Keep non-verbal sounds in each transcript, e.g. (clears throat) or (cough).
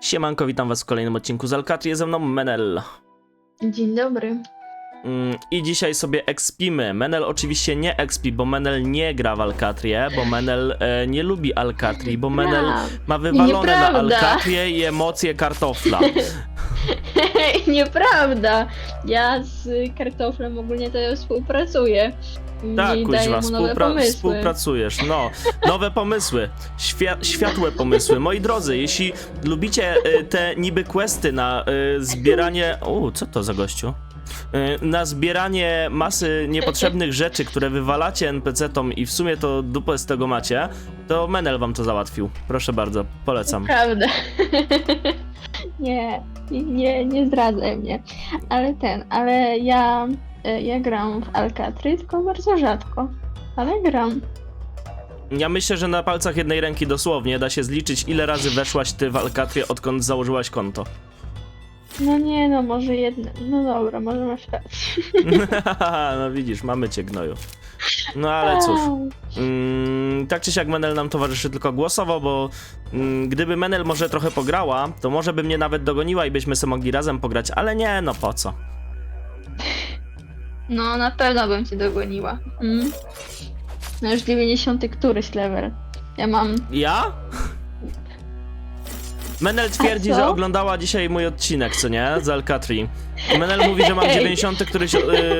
Siemanko, witam was w kolejnym odcinku z Alcatraz, ze mną Menel. Dzień dobry. Mm, I dzisiaj sobie expimy. Menel oczywiście nie expi, bo Menel nie gra w Alcatrie, bo Menel e, nie lubi Alcatri, bo Menel Gra. ma wywalone na Nieprawda. Alcatrie i emocje kartofla. (laughs) Nieprawda. Ja z kartoflem ogólnie to współpracuję. Tak, I kuźwa, mu nowe współpra- pomysły. współpracujesz. No, nowe pomysły, Świa- światłe pomysły. Moi drodzy, jeśli lubicie y, te niby questy na y, zbieranie. O, co to za gościu? Y, Na zbieranie masy niepotrzebnych rzeczy, które wywalacie NPC-tom i w sumie to dupę z tego macie, to Menel wam to załatwił. Proszę bardzo, polecam. Prawda. (laughs) nie, nie, nie zdradzaj mnie. Ale ten, ale ja, e, ja gram w Alcatry, tylko bardzo rzadko. Ale gram. Ja myślę, że na palcach jednej ręki dosłownie da się zliczyć, ile razy weszłaś ty w Alcatrie, odkąd założyłaś konto. No nie, no może jedno. No dobra, może masz rację. (laughs) no widzisz, mamy cię gnoju. No ale cóż. Mm, tak czy siak Menel nam towarzyszy tylko głosowo, bo mm, gdyby Menel może trochę pograła, to może by mnie nawet dogoniła i byśmy sobie mogli razem pograć, ale nie, no po co? (laughs) No na pewno bym cię dogoniła. Mm. No już 90 któryś level. Ja mam. Ja? Menel twierdzi, co? że oglądała dzisiaj mój odcinek, co nie? Z Alcatri. Menel mówi, że mam Ej. 90 któryś y,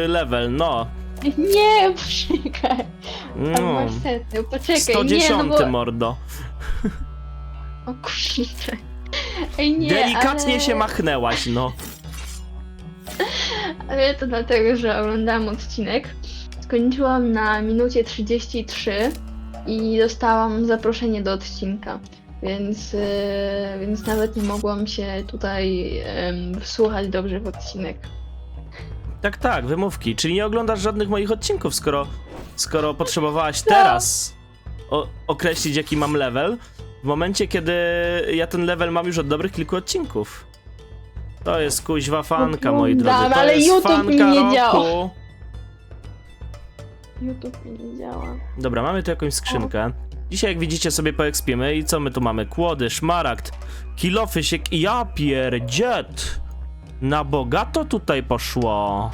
level, no. Nie, poczekaj. Tam no. masz setny, poczekaj. 110 nie, no bo... mordo. O kurde. Ej, nie, Delikatnie ale... się machnęłaś, no. Ale to dlatego, że oglądałam odcinek. Skończyłam na minucie 33 i dostałam zaproszenie do odcinka. Więc, e, więc nawet nie mogłam się tutaj em, wsłuchać dobrze w odcinek. Tak, tak, wymówki. Czyli nie oglądasz żadnych moich odcinków, skoro, skoro potrzebowałaś teraz o, określić, jaki mam level, w momencie, kiedy ja ten level mam już od dobrych kilku odcinków. To jest kuźwa fanka, moi drodzy. Oglądam, To ale jest YouTube mi fanka nie roku. działa. YouTube mi nie działa. Dobra, mamy tu jakąś skrzynkę. Dzisiaj, jak widzicie, sobie poekspimy i co my tu mamy? Kłody, szmaragd, kilofy się... Ja pierdziet! Na bogato tutaj poszło.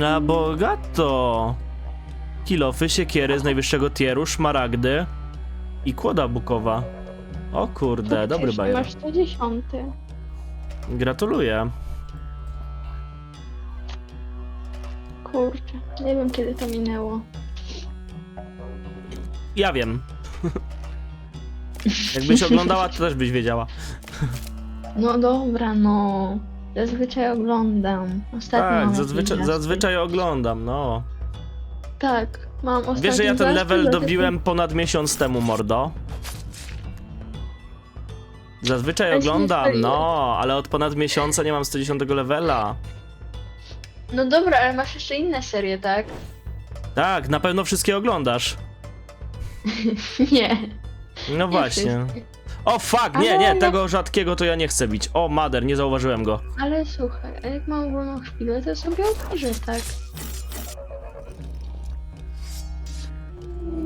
Na bogato. Kilofy, siekiery z najwyższego tieru, szmaragdy i kłoda bukowa. O kurde, dobry bajer. Masz 110. Gratuluję. Kurczę, nie wiem kiedy to minęło. Ja wiem. (laughs) Jakbyś oglądała, to też byś wiedziała. No dobra, no. Zazwyczaj oglądam. Ostatnio Tak, mam zazwyczaj, jakiś zazwyczaj oglądam, no. Tak, mam ostatni Wiesz, że ja ten level dobiłem ponad miesiąc temu, mordo? Zazwyczaj Ale się nie oglądam, no, ale od ponad miesiąca nie mam 110 levela. No dobra, ale masz jeszcze inne serie, tak? Tak, na pewno wszystkie oglądasz. (laughs) Nie. No właśnie. O fuck, nie, Ale nie, ja- tego rzadkiego to ja nie chcę bić. O, mader, nie zauważyłem go. Ale słuchaj, a jak mam wolną chwilę, to sobie obejrzę, tak?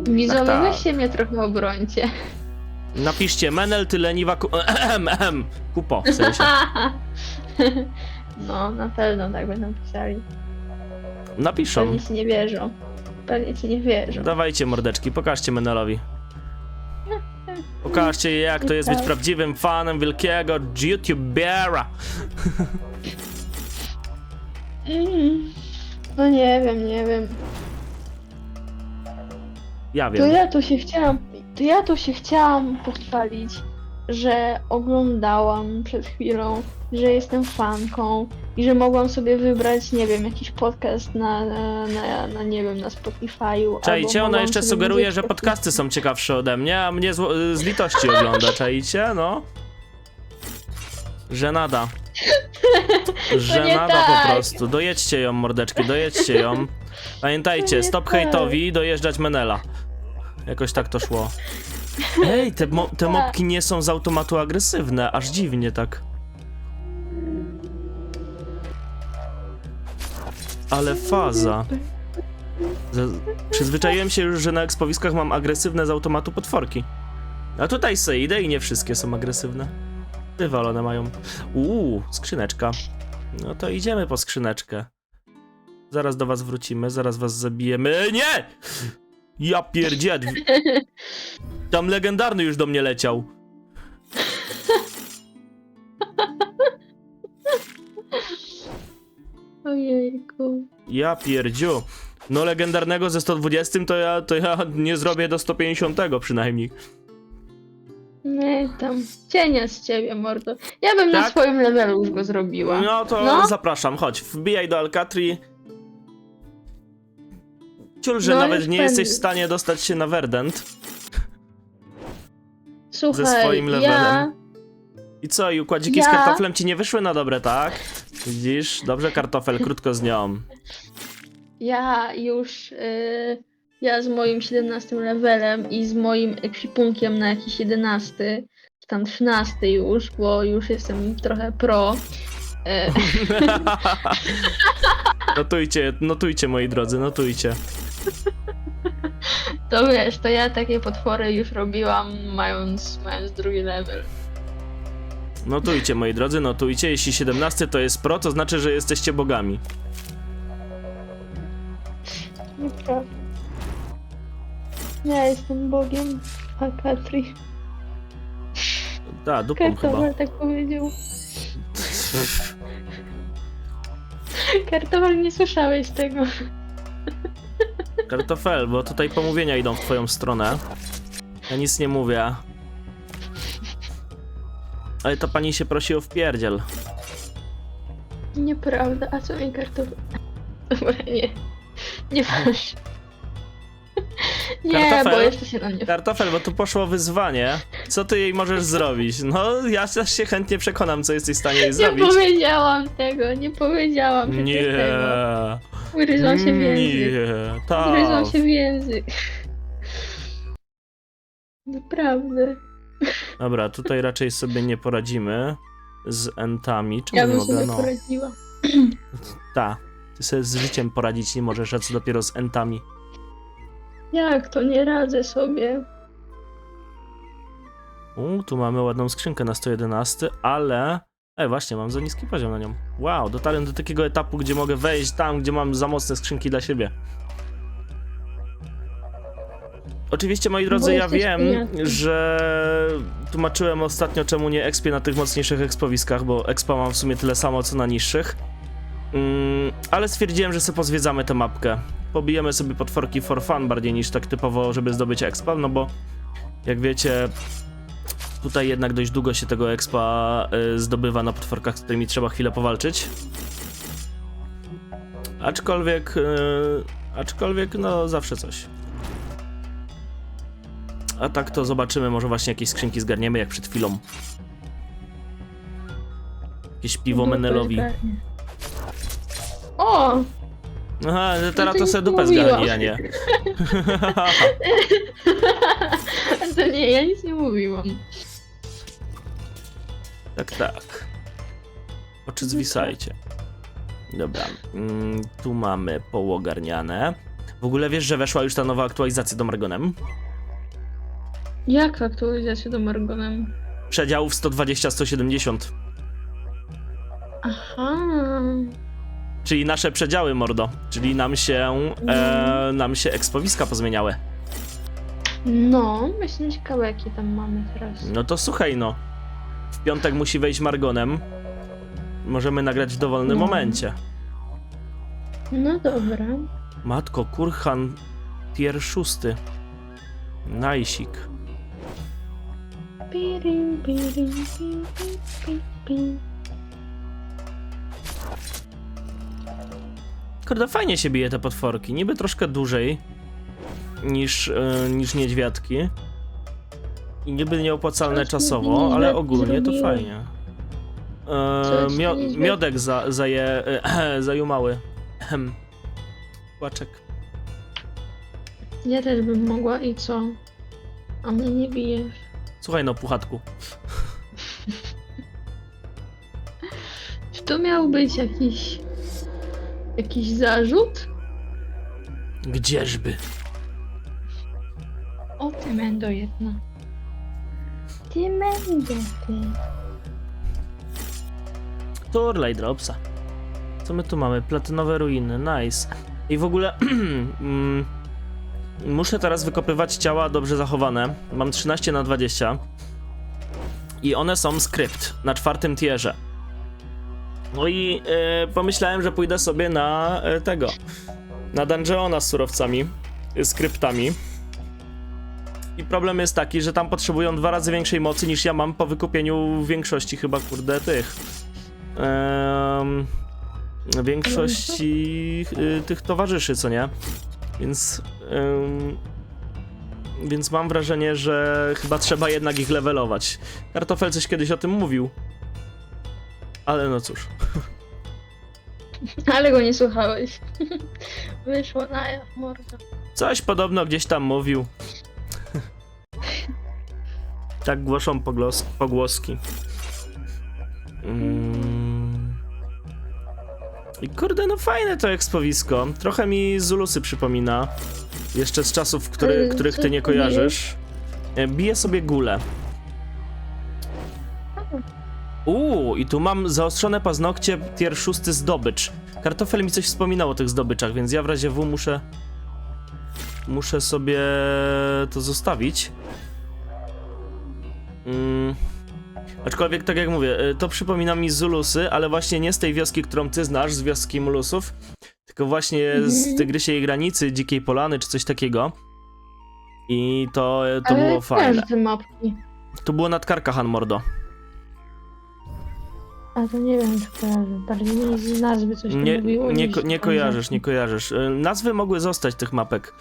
Widzowie, tak. weźcie mnie trochę obrońcie. Napiszcie, Menel, ty leniwa ku... (clears throat) Ehem, ehem, kupo, w sensie. (laughs) No, na pewno tak będą pisali. Napiszą. Pewnie ci nie wierzą. Pewnie ci nie wierzą. Dawajcie mordeczki, pokażcie Menelowi. Pokażcie jak to jest być prawdziwym fanem wielkiego youtubera. Mm. No nie wiem, nie wiem. Ja To wiem. ja tu się chciałam, to ja tu się chciałam pochwalić, że oglądałam przed chwilą, że jestem fanką i że mogłam sobie wybrać, nie wiem, jakiś podcast na, na, na, na nie wiem, na Spotify'u. Czajcie, ona jeszcze sugeruje, że po podcasty są ciekawsze ode mnie, a mnie z, z litości ogląda, czajcie, no. Żenada. (laughs) Żenada po tak. prostu. Dojedźcie ją, mordeczki, dojedźcie ją. (laughs) Pamiętajcie, stop tak. hejtowi, dojeżdżać Menela. Jakoś tak to szło. Ej, te, mo te mopki nie są z automatu agresywne, aż dziwnie tak. Ale faza. Z przyzwyczaiłem się już, że na ekspowiskach mam agresywne z automatu potworki. A tutaj se idę i nie wszystkie są agresywne. Wywalone mają. Uuu, skrzyneczka. No to idziemy po skrzyneczkę. Zaraz do was wrócimy, zaraz was zabijemy. Nie! Ja pierdziad. (laughs) Tam legendarny już do mnie leciał. (laughs) Ojejku. Ja pierdziu. No legendarnego ze 120 to ja, to ja nie zrobię do 150 przynajmniej. Nie tam. Cienia z ciebie, mordo. Ja bym na Tak? swoim levelu już go zrobiła. No to No. zapraszam, chodź, wbijaj do Alcatri. Ciul, że No, nawet już nie jesteś w stanie dostać się na Verdant. Słuchaj, ze swoim ja... levelem. I co, i układziki z Ja- kartoflem ci nie wyszły na dobre, tak? Widzisz? Dobrze, kartofel, krótko z nią. Ja już, y, ja z moim 17 levelem i z moim ekwipunkiem na jakiś 11, czy tam 13 już, bo już jestem trochę pro. y, (laughs) notujcie, notujcie, moi drodzy, notujcie. To wiesz, to ja takie potwory już robiłam mając, mając drugi level. Notujcie, moi drodzy, notujcie. Jeśli 17 to jest pro, to znaczy, że jesteście bogami. Nieprawda. Ja jestem bogiem Alcatri. Da, dupą chyba. Kartowal tak powiedział. (laughs) Kartowal, nie słyszałeś tego. Kartofel, bo tutaj pomówienia idą w twoją stronę. Ja nic nie mówię. Ale to pani się prosi o wpierdziel. Nieprawda, a co mi kartowal? Dobra, nie. Nie masz. Nie, Kartofel? bo jeszcze się na mnie... Kartofel, bo tu poszło wyzwanie. Co ty jej możesz zrobić? No, ja też się chętnie przekonam, co jesteś w stanie jej Nie zrobić. powiedziałam tego, nie powiedziałam przecież Nie. tego. Ugryzłam się w język. Nie. Tak. Się w język. Naprawdę. Dobra, tutaj raczej sobie nie poradzimy z entami. Czemu Ja nie bym mogę? sobie No. poradziła. Ta. Ty sobie z życiem poradzić nie możesz, a co dopiero z entami. Jak to nie radzę sobie? U, tu mamy ładną skrzynkę na 111, ale... Ej, właśnie, mam za niski poziom na nią. Wow, dotarłem do takiego etapu, gdzie mogę wejść tam, gdzie mam za mocne skrzynki dla siebie. Oczywiście, moi drodzy, ja wiem, pijany. że tłumaczyłem ostatnio, czemu nie expię na tych mocniejszych expowiskach, bo expa mam w sumie tyle samo, co na niższych. Mm, ale stwierdziłem, że sobie pozwiedzamy tę mapkę. Pobijemy sobie potworki for fun bardziej niż tak typowo, żeby zdobyć expa, no bo jak wiecie, tutaj jednak dość długo się tego expa y, zdobywa na potworkach, z którymi trzeba chwilę powalczyć. Aczkolwiek, y, aczkolwiek, no zawsze coś. A tak to zobaczymy, może właśnie jakieś skrzynki zgarniemy jak przed chwilą. Jakieś piwo Menelowi. O! Aha, teraz to nie dupę zgarni, a nie. (laughs) to nie, ja nic nie mówiłam. Tak, tak. Oczy zwisajcie. Dobra, mm, tu mamy połogarniane. W ogóle wiesz, że weszła już ta nowa aktualizacja do Margonem? Jak aktualizacja do Margonem? Przedziałów 120-170. Aha. Czyli nasze przedziały, mordo. Czyli nam się, e, nam się ekspowiska pozmieniały. No, myślę, ciekawe jakie tam mamy teraz. No to słuchaj, no. W piątek musi wejść Margonem. Możemy nagrać w dowolnym No. momencie. No dobra. Matko, Kurhan tier szósty. Najsik. Pirim, pirim, pim, pim, pim, pim. Kurde, fajnie się bije te potworki. Niby troszkę dłużej niż, e, niż niedźwiadki. I niby nieopłacalne czasowo, ale ogólnie to fajnie. E, mio miodek za, zaje, e, (clears throat) zajumały. Ehem. (clears throat) Płaczek. Ja też bym mogła i co? A mnie nie bijesz. Słuchaj no, puchatku. (laughs) Czy to miał być jakiś... Jakiś zarzut? Gdzieżby? O ty mendo jedna. Ty mędy, ty. Turlaj Dropsa. Co my tu mamy? Platynowe ruiny, nice. I w ogóle (clears throat) mm, muszę teraz wykopywać ciała dobrze zachowane. Mam 13 na 20. I one są skrypt na czwartym tierze. No i e, pomyślałem, że pójdę sobie na e, tego. Na dungeona z surowcami, e, skryptami. I problem jest taki, że tam potrzebują dwa razy większej mocy niż ja mam po wykupieniu większości chyba kurde tych em, większości y, tych towarzyszy, co nie? Więc więc mam wrażenie, że chyba trzeba jednak ich levelować. Kartofel coś kiedyś o tym mówił. Ale no cóż. (laughs) Ale go nie słuchałeś. (laughs) Wyszło na morda. Coś podobno gdzieś tam mówił. Tak głoszą poglos- pogłoski. Mm. I kurde, no fajne to ekspowisko. Trochę mi Zulusy przypomina. Jeszcze z czasów, który, Yy, których ty nie kojarzysz. E, Bije sobie gulę. Uuu, i tu mam zaostrzone paznokcie tier 6 zdobycz. Kartofel mi coś wspominał o tych zdobyczach, więc ja w razie W muszę muszę sobie to zostawić. Mm. Aczkolwiek, tak jak mówię, y, to przypomina mi Zulusy, ale właśnie nie z tej wioski, którą ty znasz, z wioski Mulusów, tylko właśnie z Mhm. Tygrysiej Granicy, Dzikiej Polany, czy coś takiego. I to, to Ale było fajne. te mapki. To było nad Karkahan Mordo. A to nie wiem, czy kojarzę. Bardziej mi z nazwy coś Nie, mówiło. nie, ko- nie kojarzysz, nie kojarzysz. Y, Nazwy mogły zostać tych mapek,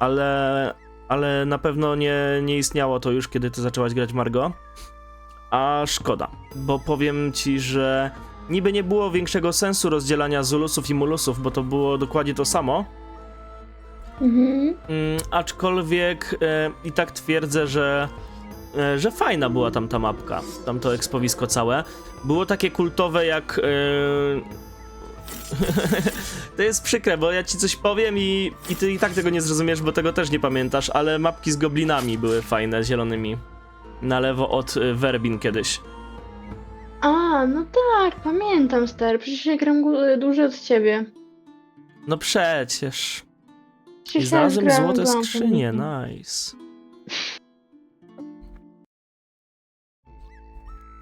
ale, ale na pewno nie, nie istniało to już, kiedy ty zaczęłaś grać Margo. A szkoda, bo powiem ci, że niby nie było większego sensu rozdzielania Zulusów i Mulusów, bo to było dokładnie to samo. Mhm. Mm, aczkolwiek e, i tak twierdzę, że, e, że fajna była tam ta mapka, tamto ekspowisko całe. Było takie kultowe jak... E, (laughs) to jest przykre, bo ja ci coś powiem i, i ty i tak tego nie zrozumiesz, bo tego też nie pamiętasz, ale mapki z goblinami były fajne, zielonymi. Na lewo od e, Werbin kiedyś. A, no tak, pamiętam, stary. Przecież ja gram gu- dłużej od ciebie. No przecież. I Przecież ja znalazłem grałem złote z Lampą. skrzynie, nice.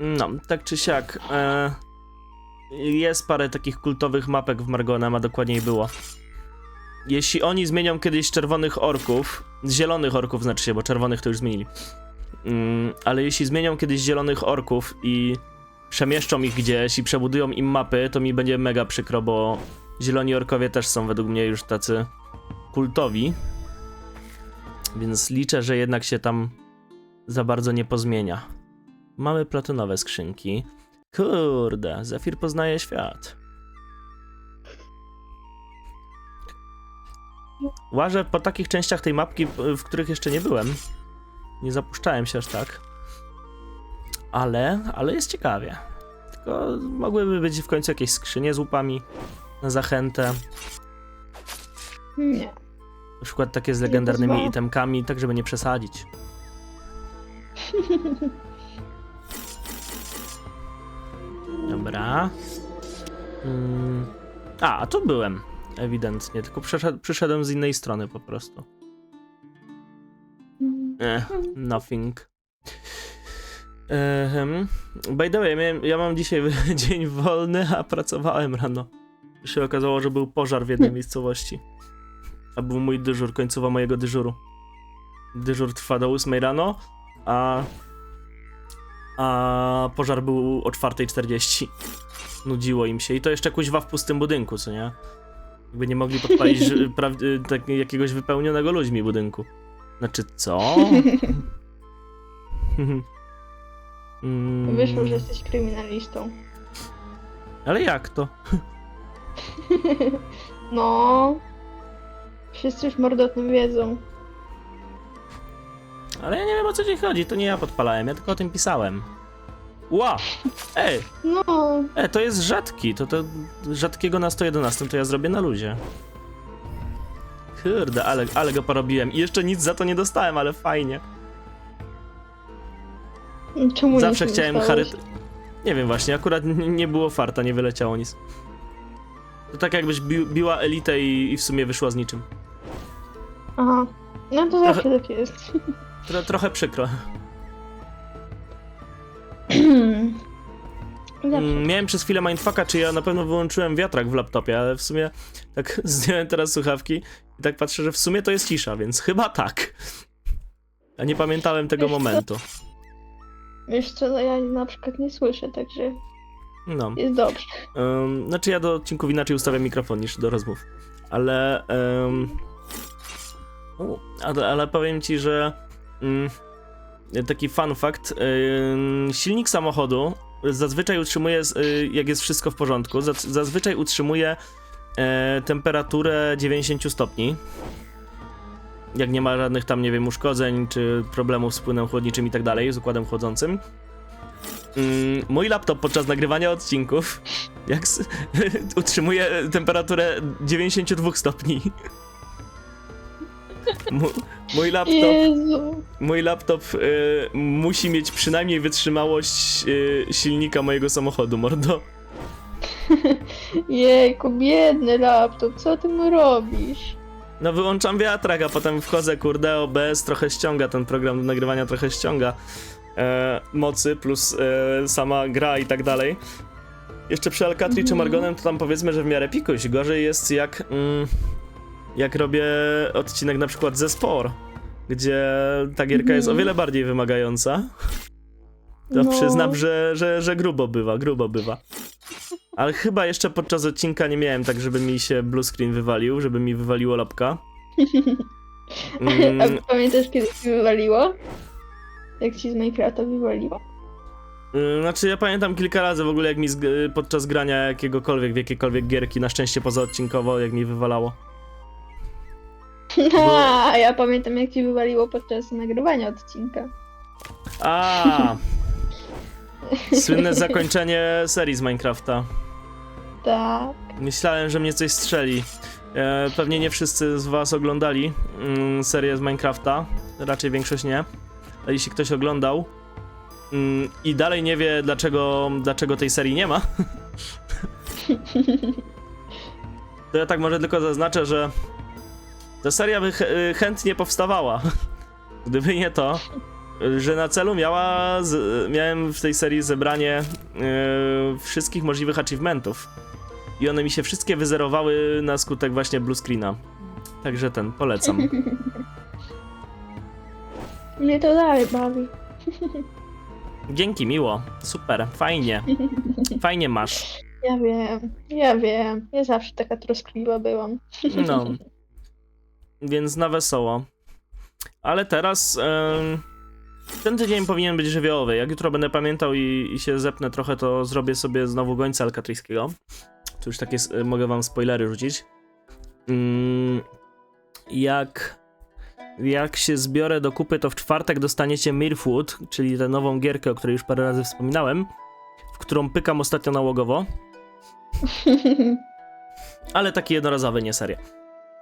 No, tak czy siak. E, jest parę takich kultowych mapek w Margonem, a dokładniej było. Jeśli oni zmienią kiedyś czerwonych orków, zielonych orków znaczy się, bo czerwonych to już zmienili. Mm, ale jeśli zmienią kiedyś zielonych orków i przemieszczą ich gdzieś i przebudują im mapy, to mi będzie mega przykro, bo zieloni orkowie też są według mnie już tacy kultowi. Więc liczę, że jednak się tam za bardzo nie pozmienia. Mamy platynowe skrzynki. Kurde, Zefir poznaje świat. Łażę po takich częściach tej mapki, w których jeszcze nie byłem. Nie zapuszczałem się aż tak. Ale, ale jest ciekawie. Tylko mogłyby być w końcu jakieś skrzynie z łupami na zachętę. Nie. Na przykład takie z legendarnymi itemkami, tak żeby nie przesadzić. (laughs) Dobra. Mm. A, a tu byłem. Ewidentnie, tylko przyszedłem z innej strony po prostu. Eh, nothing. Ehem. By the way, ja, miałem, ja mam dzisiaj (laughs) dzień wolny, a pracowałem rano. Się okazało, że był pożar w jednej miejscowości. A był mój dyżur, końcowa mojego dyżuru. Dyżur trwa do 8 rano, a. A pożar był o 4.40. Nudziło im się. I to jeszcze kuźwa w pustym budynku, co nie? Jakby nie mogli podpalić (laughs) y, tak, jakiegoś wypełnionego ludźmi budynku. Znaczy, co? (laughs) Mm, Wyszło, że jesteś kryminalistą. Ale jak to? (laughs) No. Wszyscy już mordo o tym wiedzą. Ale ja nie wiem o co ci chodzi, to nie ja podpalałem, ja tylko o tym pisałem. Ła! Ej, No. e, to jest rzadki, to to rzadkiego na 111 to ja zrobię na luzie. Kurde, ale, ale go porobiłem i jeszcze nic za to nie dostałem, ale fajnie. Czemu Zawsze nic nie chciałem dostałeś? charyt... Nie wiem właśnie, akurat n- nie było farta, nie wyleciało nic. To tak jakbyś bi biła elitę i, i w sumie wyszła z niczym. Aha. No to zawsze tak jest. (laughs) Tro trochę przykro. (clears throat) Mm, Miałem przez chwilę mindfucka, czy ja na pewno wyłączyłem wiatrak w laptopie, ale w sumie tak (laughs) zdjąłem teraz słuchawki i tak patrzę, że w sumie to jest cisza, więc chyba tak. A nie pamiętałem tego Wiesz co? momentu. Wiesz co, no ja na przykład nie słyszę, także No. jest dobrze. Um, znaczy ja do odcinków inaczej ustawiam mikrofon niż do rozmów. Ale... Um, u, ale, ale powiem ci, że... Um, taki fun fact. silnik samochodu zazwyczaj utrzymuje, y, jak jest wszystko w porządku, zaz- zazwyczaj utrzymuje e, temperaturę 90 stopni. Jak nie ma żadnych tam, nie wiem, uszkodzeń, czy problemów z płynem chłodniczym i tak dalej, z układem chłodzącym. Mm, mój laptop podczas nagrywania odcinków jak (laughs) utrzymuje temperaturę 92 stopni. Mój laptop, Jezu. mój laptop y, musi mieć przynajmniej wytrzymałość y, silnika mojego samochodu, mordo. (laughs) Jejku, biedny laptop, co ty mu robisz? No wyłączam wiatrak, a potem wchodzę, kurde, OBS trochę ściąga, ten program do nagrywania trochę ściąga e, mocy, plus e, sama gra i tak dalej. Jeszcze przy Alcatri czy Mhm. Margonem to tam powiedzmy, że w miarę pikuś. Gorzej jest jak, mm, jak robię odcinek na przykład ze Spore, gdzie ta gierka jest o Mhm. wiele bardziej wymagająca. To No. przyznam, że, że, że grubo bywa, grubo bywa. Ale chyba jeszcze podczas odcinka nie miałem tak, żeby mi się blue screen wywalił, żeby mi wywaliło lapka. (laughs) Mm, A pamiętasz kiedy ci wywaliło? Jak ci z Minecrafta wywaliło? y, znaczy ja pamiętam kilka razy w ogóle jak mi podczas grania jakiegokolwiek, w jakiekolwiek gierki, na szczęście pozaodcinkowo, jak mi wywalało. A ja pamiętam jak ci wywaliło podczas nagrywania odcinka. A, (laughs) Słynne zakończenie serii z Minecrafta. Tak. Myślałem, że mnie coś strzeli. E, pewnie nie wszyscy z was oglądali mm, serię z Minecrafta. Raczej większość nie. A jeśli ktoś oglądał mm, i dalej nie wie, dlaczego, dlaczego tej serii nie ma, (laughs) to ja tak może tylko zaznaczę, że ta seria by ch- y, chętnie powstawała. (laughs) Gdyby nie to, że na celu miała z, miałem w tej serii zebranie y, wszystkich możliwych achievementów. I one mi się wszystkie wyzerowały na skutek właśnie blue screena. Także ten, polecam. (laughs) Mnie to dalej bawi. Dzięki, miło. Super, fajnie. Fajnie masz. Ja wiem, ja wiem. Ja zawsze taka troskliwa byłam. No. (laughs) Więc na wesoło. Ale teraz em, ten tydzień powinien być żywiołowy. Jak jutro będę pamiętał i, i się zepnę trochę, to zrobię sobie znowu gońca alkatryjskiego. Tu już takie s- mogę wam spoilery rzucić. Mm, jak jak się zbiorę do kupy, to w czwartek dostaniecie Mirfwood, czyli tę nową gierkę, o której już parę razy wspominałem, w którą pykam ostatnio nałogowo. (laughs) ale taki jednorazowy, nie seria.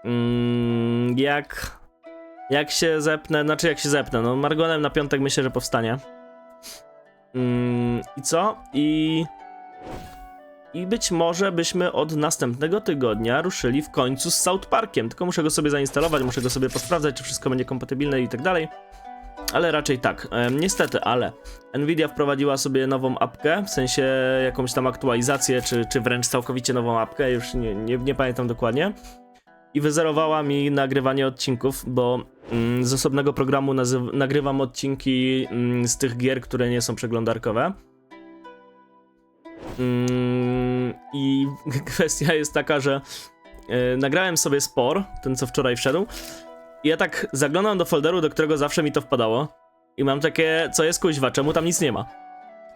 Mm, jak. Jak się zepnę, znaczy jak się zepnę, no Margonem na piątek myślę, że powstanie. Mm, I co? I. I być może byśmy od następnego tygodnia ruszyli w końcu z South Parkiem. Tylko muszę go sobie zainstalować, muszę go sobie posprawdzać, czy wszystko będzie kompatybilne i tak dalej. Ale raczej tak. Niestety, ale Nvidia wprowadziła sobie nową apkę, w sensie jakąś tam aktualizację, czy, czy wręcz całkowicie nową apkę, już nie, nie, nie pamiętam dokładnie. I wyzerowała mi nagrywanie odcinków, bo mm, z osobnego programu nagrywam odcinki mm, z tych gier, które nie są przeglądarkowe. Mm, I (laughs) kwestia jest taka, że e, nagrałem sobie spor, ten co wczoraj wszedł. I ja tak zaglądam do folderu, do którego zawsze mi to wpadało. I mam takie, co jest kuźwa, czemu tam nic nie ma?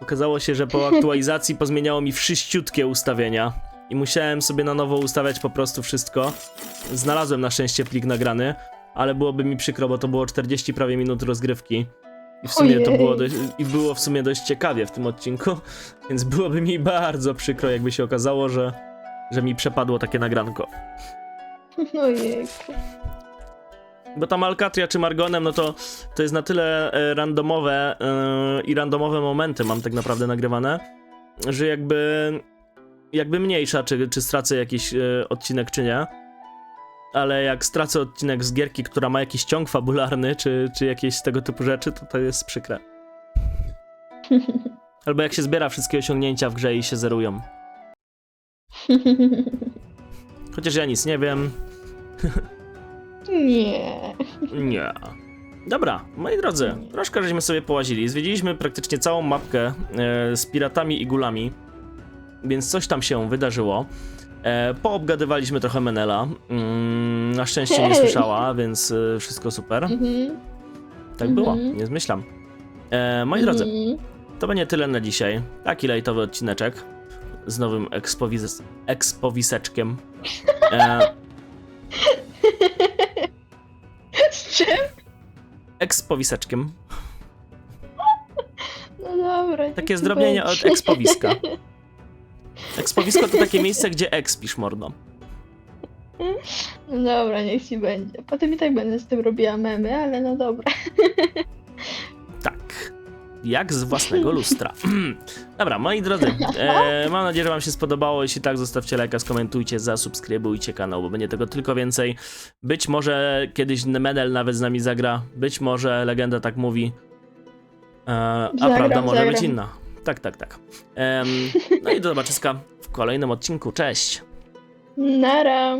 Okazało się, że po (laughs) aktualizacji pozmieniało mi wszyściutkie ustawienia. I musiałem sobie na nowo ustawiać po prostu wszystko. Znalazłem na szczęście plik nagrany, ale byłoby mi przykro, bo to było 40 prawie minut rozgrywki. I w sumie to Ojej. było dość, i było w sumie dość ciekawie w tym odcinku, (laughs) więc byłoby mi bardzo przykro, jakby się okazało, że, że mi przepadło takie nagranko. (laughs) Ojejku. Bo tam Alcatria czy Margonem, no to to jest na tyle e, randomowe e, i randomowe momenty mam tak naprawdę nagrywane, że jakby jakby mniejsza, czy, czy stracę jakiś e, odcinek, czy nie. Ale jak stracę odcinek z gierki, która ma jakiś ciąg fabularny, czy, czy jakieś tego typu rzeczy, to to jest przykre. (laughs) Albo jak się zbiera wszystkie osiągnięcia w grze i się zerują. (laughs) Chociaż ja nic nie wiem. Nie. Nie. Dobra, moi drodzy, troszkę żeśmy sobie połazili. Zwiedziliśmy praktycznie całą mapkę e, z piratami i gulami, więc coś tam się wydarzyło. E, poobgadywaliśmy trochę Menela. Mm, na szczęście nie słyszała, więc e, wszystko super. Mhm. Tak było, Mhm. nie zmyślam. E, moi drodzy, Mhm. to będzie tyle na dzisiaj. Taki lejtowy odcineczek z nowym ekspowis ekspowiseczkiem. E, (laughs) Z czym? ekspowiseczkiem. No dobra. Takie ci zdrobnienie od ekspowiska. (laughs) Ekspowisko to takie miejsce, gdzie ekspisz mordo. No dobra, niech ci będzie. Potem i tak będę z tym robiła memy, ale no dobra. Tak. Jak z własnego lustra. (clears throat) Dobra, moi drodzy, e, mam nadzieję, że wam się spodobało. Jeśli tak, zostawcie lajka, skomentujcie, zasubskrybujcie kanał, bo będzie tego tylko więcej. Być może kiedyś Medel nawet z nami zagra. Być może legenda tak mówi. E, a Zagram, prawda może zagram. być inna. Tak, tak, tak. Em, no i do zobaczyska w kolejnym odcinku. Cześć! Nara.